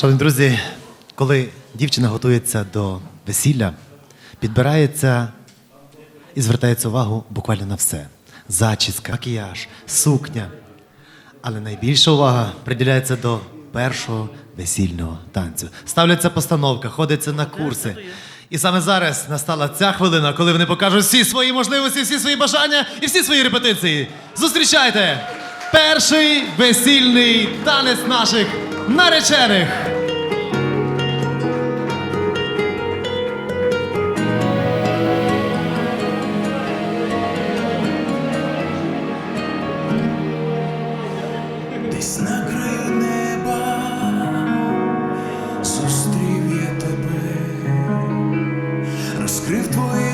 Шановні друзі, коли дівчина готується до весілля, підбирається і звертається увагу буквально на все: зачіска, макіяж, сукня. Але найбільша увага приділяється до першого весільного танцю. Ставляться постановка, ходиться на курси. І саме зараз настала ця хвилина, коли вони покажуть всі свої можливості, всі свої бажання і всі свої репетиції. Зустрічайте! Перший весільний танець наших наречених. Десь неба зустрів я тебе, розкрив твої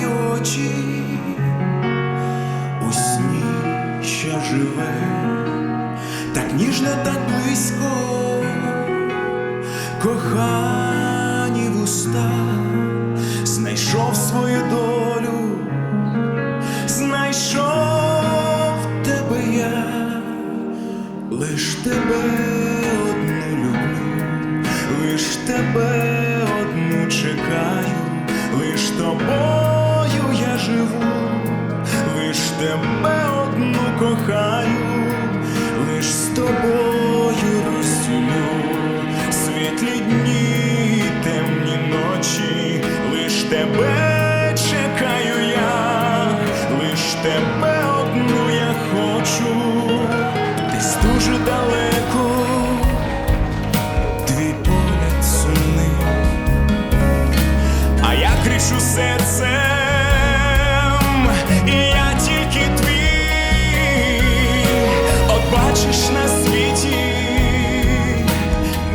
так ніжно, так близько, кохані вуста, знайшов свою долю, знайшов тебе я. Лиш тебе одну люблю, лиш тебе одну чекаю, лиш тобою я живу, лиш тебе одну кохаю, тебе чекаю я, лиш тебе одну я хочу. Десь дуже далеко, твій погляд сумний, а я кричу серцем, і я тільки твій, от бачиш на світі,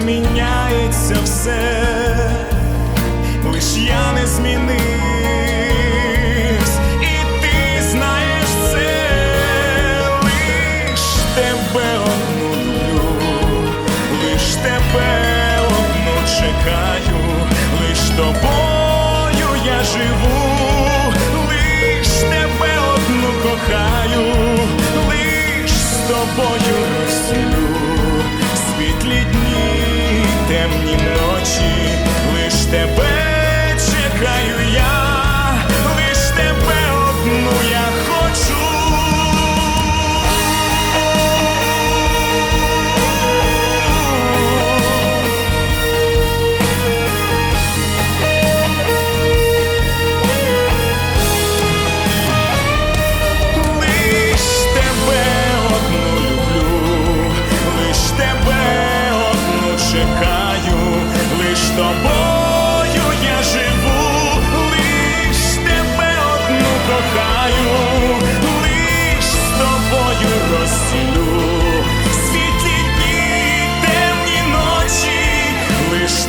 міняється все, тобою я живу,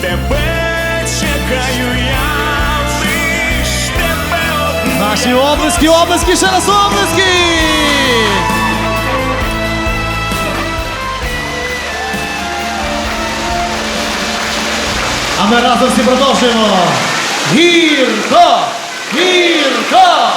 тебе чекаю я, лиш тебе одну. Наші облиски, облиски, ще раз облиски! А ми разом всі продовжуємо. Гірко! Гірко!